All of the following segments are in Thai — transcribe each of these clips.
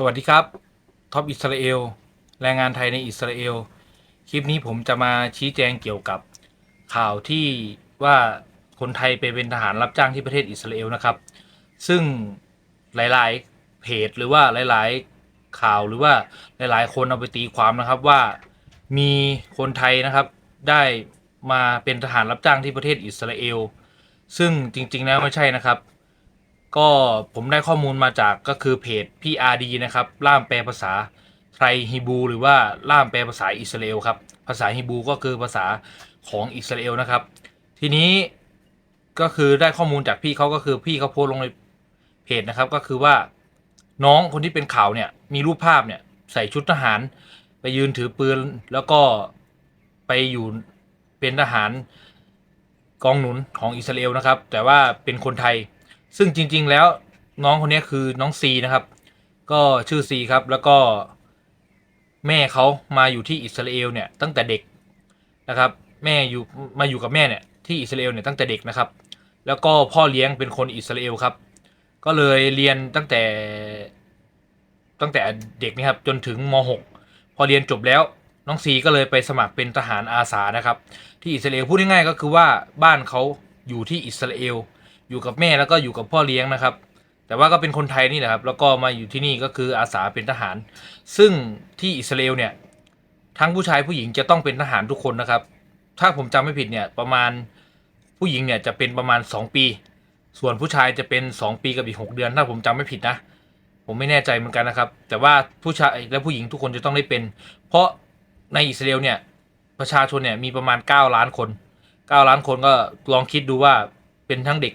สวัสดีครับท็อปอิสราเอลแรงงานไทยในอิสราเอลคลิปนี้ผมจะมาชี้แจงเกี่ยวกับข่าวที่ว่าคนไทยไปเป็นทหารรับจ้างที่ประเทศอิสราเอลนะครับ ซึ่งหลายๆเพจหรือว่าหลายๆข่าวหรือว่าหลายๆ คนเอาไปตีความนะครับว่ามีคนไทยนะครับได้มาเป็นทหารรับจ้างที่ประเทศอิสราเอลซึ่งจริงๆแล้วไม่ใช่นะครับ ก็ผมได้ข้อมูลมาจากก็คือเพจ PRD นะครับ ล่ามแปลภาษาไทยฮีบรูหรือว่าล่ามแปลภาษาอิสราเอลครับ ภาษาฮีบรูก็คือภาษาของอิสราเอลนะครับ ทีนี้ก็คือได้ข้อมูลจากพี่เขาก็คือพี่เขาโพสต์ลงในเพจนะครับ ก็คือว่าน้องคนที่เป็นข่าวเนี่ยมีรูปภาพเนี่ยใส่ชุดทหาร ไปยืนถือปืนแล้วก็ไปอยู่เป็นทหารกองหนุนของอิสราเอลนะครับ แต่ว่าเป็นคนไทย ซึ่งจริง ๆ แล้วน้องคนนี้คือน้องซีนะครับ ก็ชื่อซีครับแล้วก็แม่เขามาอยู่ที่อิสราเอลเนี่ยตั้งแต่เด็กนะครับ แม่อยู่มาอยู่กับแม่เนี่ยที่อิสราเอลเนี่ยตั้งแต่เด็กนะครับ แล้วก็พ่อเลี้ยงเป็นคนอิสราเอลครับ ก็เลยเรียนตั้งแต่ตั้งแต่เด็กนี่ครับจนถึงม .6 พอเรียนจบแล้วน้องซีก็เลยไปสมัครเป็นทหารอาสานะครับ ที่อิสราเอลพูดง่ายๆก็คือว่าบ้านเขาอยู่ที่อิสราเอล อยู่กับแม่แล้วก็อยู่กับพ่อเลี้ยงนะครับ แต่ว่าก็เป็นคนไทยนี่แหละครับ แล้วก็มาอยู่ที่นี่ก็คืออาสาเป็นทหาร ซึ่งที่อิสราเอลเนี่ยทั้งผู้ชายผู้หญิงจะต้องเป็นทหารทุกคนนะครับ ถ้าผมจำไม่ผิดเนี่ยประมาณผู้หญิงเนี่ยจะเป็นประมาณ 2 ปี ส่วนผู้ชายจะเป็น 2 ปีกับอีก 6 เดือนถ้าผมจำไม่ผิดนะ ผมไม่แน่ใจเหมือนกันนะครับ แต่ว่าผู้ชายและผู้หญิงทุกคนจะต้องได้เป็น เพราะในอิสราเอลเนี่ยประชาชนเนี่ยมีประมาณ 9 ล้านคน 9 ล้านคนก็ลองคิดดูว่าเป็นทั้งเด็ก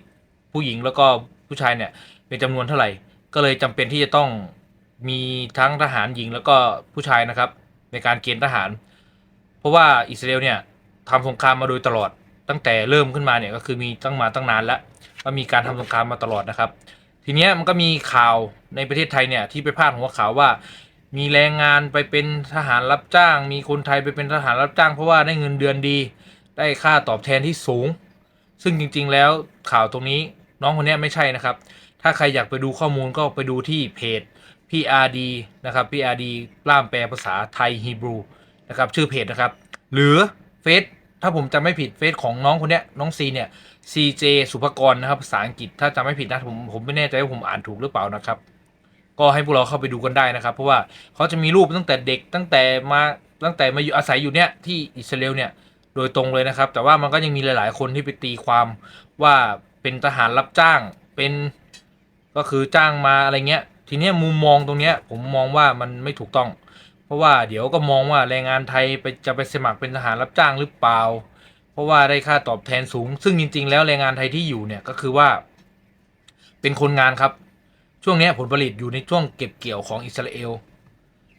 ผู้หญิงแล้วก็ผู้ชายเนี่ยเป็นจำนวนเท่าไหร่ ก็เลยจำเป็นที่จะต้องมีทั้งทหารหญิงแล้วก็ผู้ชายนะครับ ในการเกณฑ์ทหาร เพราะว่าอิสราเอลเนี่ยทำสงครามมาโดยตลอดตั้งแต่เริ่มขึ้นมาเนี่ยก็คือมีตั้งมาตั้งนานแล้วก็มีการทำสงครามมาตลอดนะครับ ทีเนี้ยมันก็มีข่าวในประเทศไทยเนี่ยที่ไปพาดหัวข่าวว่า มีแรงงานไปเป็นทหารรับจ้าง มีคนไทยไปเป็นทหารรับจ้าง เพราะว่าได้เงินเดือนดี ได้ค่าตอบแทนที่สูง ซึ่งจริง ๆ แล้วข่าวตรงนี้ น้องคนนี้ไม่ใช่นะครับ ถ้าใครอยากไปดูข้อมูลก็ไปดูที่เพจ PRD นะครับ PRD ล่ามแปลภาษาไทยฮีบรูนะครับชื่อเพจนะครับ หรือเฟซถ้าผมจำไม่ผิดเฟซของน้องคนนี้น้องซีเนี่ย CJ สุภกรนะครับภาษาอังกฤษถ้าจำไม่ผิดนะผมผมไม่แน่ใจว่าผมอ่านถูกหรือเปล่านะครับ ก็ให้พวกเราเข้าไปดูกันได้นะครับ เพราะว่าเขาจะมีรูปตั้งแต่เด็กตั้งแต่มาตั้งแต่มาอยู่อาศัยอยู่เนี่ยที่อิสราเอลเนี่ยโดยตรงเลยนะครับ แต่ว่ามันก็ยังมีหลาย ๆ คนที่ไปตีความว่า เป็นทหารรับจ้างเป็นก็คือจ้างมาอะไรเงี้ย ทีเนี้ยมุมมองตรงเนี้ยผมมองว่ามันไม่ถูกต้อง เพราะว่าเดี๋ยวก็มองว่าแรงงานไทยไปจะไปสมัครเป็นทหารรับจ้างหรือเปล่า เพราะว่าได้ค่าตอบแทนสูง ซึ่งจริง ๆ แล้วแรงงานไทยที่อยู่เนี่ยก็คือว่า เป็นคนงานครับ ช่วงนี้ผลผลิตอยู่ในช่วงเก็บเกี่ยวของอิสราเอล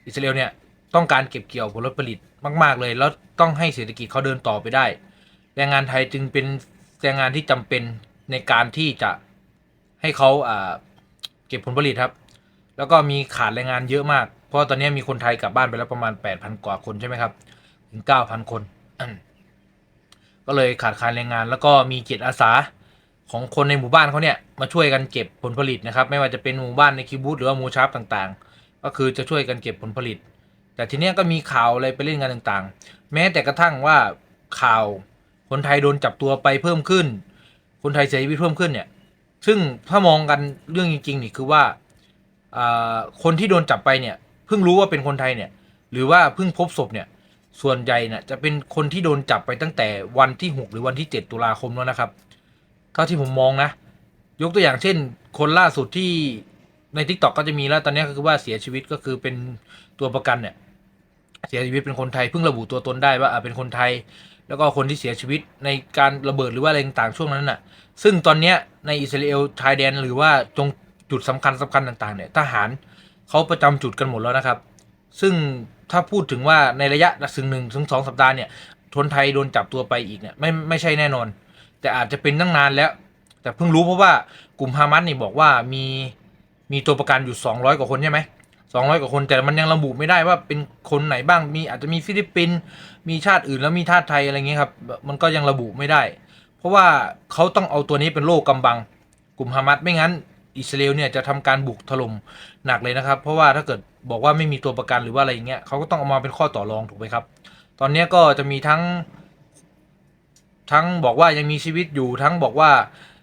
อิสราเอลเนี่ยต้องการเก็บเกี่ยวผลผลิตมาก ๆ เลย แล้วต้องให้เศรษฐกิจเขาเดินต่อไปได้ แรงงานไทยจึงเป็นแรงงานที่จำเป็น ในการที่จะให้เขาเก็บผลผลิตครับ แล้วก็มีขาดแรงงานเยอะมาก เพราะตอนนี้มีคนไทยกลับบ้านไปแล้วประมาณ 8,000 กว่าคนใช่ไหมครับ ถึง 9,000 คน ก็เลยขาดแคลนแรงงาน แล้วก็มีจิตอาสาของคนในหมู่บ้านเขาเนี่ยมาช่วยกันเก็บผลผลิตนะครับ ไม่ว่าจะเป็นหมู่บ้านในคิบูธหรือว่าหมูชาร์ปต่างๆ ก็คือจะช่วยกันเก็บผลผลิต แต่ทีเนี้ยก็มีข่าวอะไรไปเล่นกันต่างๆ แม้แต่กระทั่งว่าข่าวคนไทยโดนจับตัวไปเพิ่มขึ้น คนไทยเสียชีวิตเพิ่มขึ้นเนี่ย ซึ่งถ้ามองกันเรื่องจริงๆนี่คือว่าคนที่โดนจับไปเนี่ยเพิ่งรู้ว่าเป็นคนไทยเนี่ย หรือว่าเพิ่งพบศพเนี่ย ส่วนใหญ่เนี่ยจะเป็นคนที่โดนจับไปตั้งแต่วันที่ 6 หรือวันที่ 7 ตุลาคมแล้วนะครับเท่าที่ผมมองนะ ยกตัวอย่างเช่น คนล่าสุดที่ใน t ิ k t o k ก็จะมีแล้วตอนนี้ก็คือว่าเสียชีวิตก็คือเป็นตัวประกันเนี่ย เสียชีวิตเป็นคนไทยเพิ่งระบุตัวตนได้ว่าเป็นคนไทย แล้วก็คนที่เสียชีวิตในการระเบิดหรือว่าอะไรต่างๆช่วงนั้นน่ะ ซึ่งตอนเนี้ยในอิสราเอลชายแดนหรือว่าตรงจุดสำคัญสำคัญต่างๆเนี่ยทหารเขาประจำจุดกันหมดแล้วนะครับ ซึ่งถ้าพูดถึงว่าในระยะสึงหนึ่งถึงสองสัปดาห์เนี่ยคนไทยโดนจับตัวไปอีกเนี่ยไม่ไม่ใช่แน่นอน แต่อาจจะเป็นตั้งนานแล้ว แต่เพิ่งรู้เพราะว่ากลุ่มฮามัสนี่บอกว่ามีมีตัวประกันอยู่ 200 กว่าคนใช่ไหม 200 กว่าคน แต่มันยังระบุไม่ได้ว่าเป็นคนไหนบ้างมีอาจจะมีฟิลิปปินส์มีชาติอื่นแล้วมีชาติไทยอะไรเงี้ยครับ มันก็ยังระบุไม่ได้ เพราะว่าเขาต้องเอาตัวนี้เป็นโล่กำบัง กลุ่มฮามัสไม่งั้นอิสราเอลเนี่ยจะทำการบุกถล่มหนักเลยนะครับ เพราะว่าถ้าเกิดบอกว่าไม่มีตัวประกันหรือว่าอะไรอย่างเงี้ยเขาก็ต้องเอามาเป็นข้อต่อรองถูกไหมครับ ตอนนี้ก็จะมีทั้ง ทั้งบอกว่ายังมีชีวิตอยู่ทั้งบอกว่า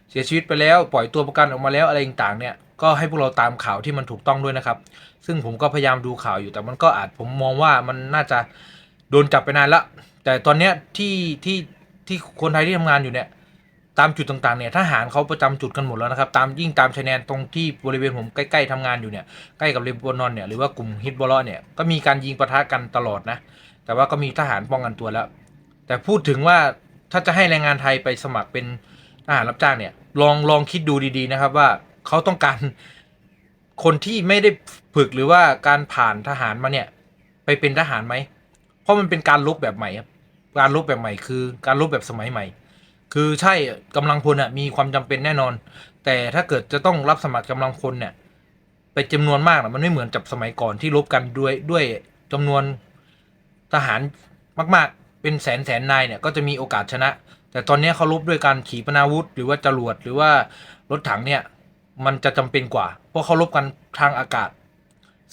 เสียชีวิตไปแล้ว ปล่อยตัวประกันออกมาแล้วอะไรต่างๆเนี่ย ก็ให้พวกเราตามข่าวที่มันถูกต้องด้วยนะครับ ซึ่งผมก็พยายามดูข่าวอยู่แต่มันก็อาจผมมองว่ามันน่าจะโดนจับไปนานละแต่ตอนเนี้ยที่ที่ที่คนไทยที่ทำงานอยู่เนี่ยตามจุดต่างๆเนี่ยทหารเขาประจำจุดกันหมดแล้วนะครับ ตามยิ่งตามชายแดนตรงที่บริเวณผมใกล้ๆทำงานอยู่เนี่ยใกล้กับเลบานอนเนี่ยหรือว่ากลุ่มฮิตบอลเนี่ยก็มีการยิงปะทะกันตลอดนะแต่ว่าก็มีทหารป้องกันตัวแล้ว แต่พูดถึงว่าถ้าจะให้แรงงานไทยไปสมัครเป็นทหารรับจ้างเนี่ยลองลองคิดดูดีๆนะครับว่า เขาต้องการคนที่ไม่ได้ฝึกหรือว่าการผ่านทหารมาเนี่ย ไปเป็นทหารไหม เพราะมันเป็นการลบแบบใหม่ครับ การลบแบบใหม่คือการลบแบบสมัยใหม่ คือใช่กำลังพลอะมีความจำเป็นแน่นอน แต่ถ้าเกิดจะต้องรับสมัครกำลังพลเนี่ยไปจำนวนมากนะมันไม่เหมือนกับสมัยก่อนที่ลบกันด้วยด้วยจำนวนทหารมาก ๆ เป็นแสนแสนนายเนี่ยก็จะมีโอกาสชนะ แต่ตอนนี้เขาลบด้วยการขี่ปนาวุธ หรือว่าจรวดหรือว่ารถถังเนี่ย มันจะจำเป็นกว่า เพราะเขาลบกันทางอากาศ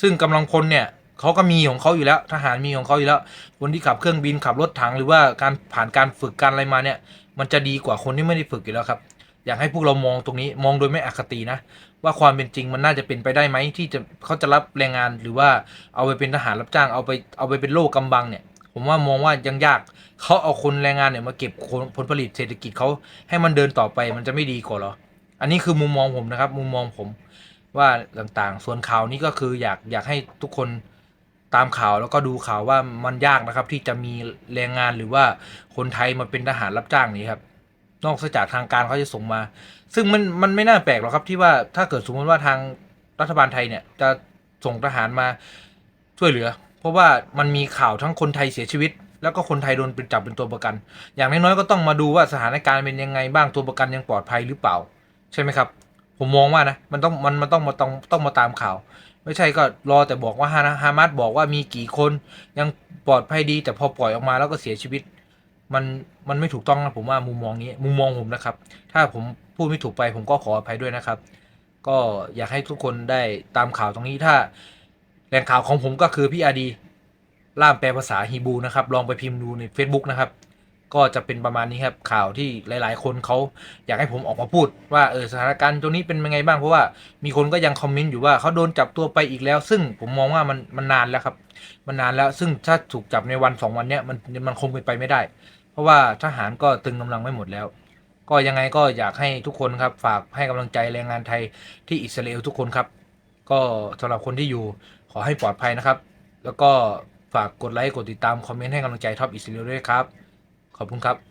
ซึ่งกำลังพลเนี่ยเขาก็มีของเขาอยู่แล้ว ทหารมีของเขาอยู่แล้วคนที่ขับเครื่องบินขับรถถังหรือว่าการผ่านการฝึกการอะไรมาเนี่ย มันจะดีกว่าคนที่ไม่ได้ฝึกอยู่แล้วครับ อยากให้พวกเรามองตรงนี้มองโดยไม่อคตินะ ว่าความเป็นจริงมันน่าจะเป็นไปได้ไหมที่จะเขาจะรับแรงงานหรือว่าเอาไปเป็นทหารรับจ้างเอาไปเอาไปเป็นโล่กำบังเนี่ย ผมว่ามองว่ายังยากเขาเอาคนแรงงานเนี่ยมาเก็บผลผลิตเศรษฐกิจเขาให้มันเดินต่อไปมันจะไม่ดีกว่าหรอ อันนี้คือมุมมองผมนะครับ มุมมองผมว่าต่างๆ ส่วนข่าวนี้ก็คืออยากอยากให้ทุกคนตามข่าวแล้วก็ดูข่าวว่ามันยากนะครับ ที่จะมีแรงงานหรือว่าคนไทยมาเป็นทหารรับจ้างนี้ครับ นอกจากทางการเขาจะส่งมา ซึ่งมันมันไม่น่าแปลกหรอกครับที่ว่าถ้าเกิดสมมติว่าทางรัฐบาลไทยเนี่ยจะส่งทหารมาช่วยเหลือ เพราะว่ามันมีข่าวทั้งคนไทยเสียชีวิต แล้วก็คนไทยโดนเป็นจับเป็นตัวประกัน อย่างน้อยๆก็ต้องมาดูว่าสถานการณ์เป็นยังไงบ้างตัวประกันยังปลอดภัยหรือเปล่า ใช่ไหมครับ ผมมองว่านะมันต้องมันมันต้องมาต้องต้องมาตามข่าว ไม่ใช่ก็รอแต่บอกว่าฮาฮามาสบอกว่ามีกี่คนยังปลอดภัยดี แต่พอปล่อยออกมาแล้วก็เสียชีวิต มันมันไม่ถูกต้องนะผมว่ามุมมองนี้มุมมองผมนะครับ ถ้าผมพูดไม่ถูกไปผมก็ขออภัยด้วยนะครับ ก็อยากให้ทุกคนได้ตามข่าวตรงนี้ถ้าแหล่งข่าวของผมก็คือพี่อาดีล่ามแปลภาษาฮีบูนะครับ ลองไปพิมพ์ดูใน Facebook นะครับ ก็จะเป็นประมาณนี้ครับข่าวที่หลาย ๆ คนเขาอยากให้ผมออกมาพูด ว่าเออสถานการณ์ตรงนี้เป็นยังไงบ้างเพราะว่ามีคนก็ยังคอมเมนต์อยู่ว่าเขาโดนจับตัวไปอีกแล้ว ซึ่งผมมองว่ามันมันนานแล้วครับ มันนานแล้วซึ่งถ้าถูกจับในวันสองวันเนี้ยมันมันคงเป็นไปไม่ได้ เพราะว่าทหารก็ตึงกำลังไม่หมดแล้ว ก็ยังไงก็อยากให้ทุกคนครับฝากให้กำลังใจแรงงานไทยที่อิสราเอลทุกคนครับ ก็สำหรับคนที่อยู่ขอให้ปลอดภัยนะครับ แล้วก็ฝากกดไลค์กดติดตามคอมเมนต์ให้กำลังใจท็อปอิสราเอลด้วยครับ ขอบคุณครับ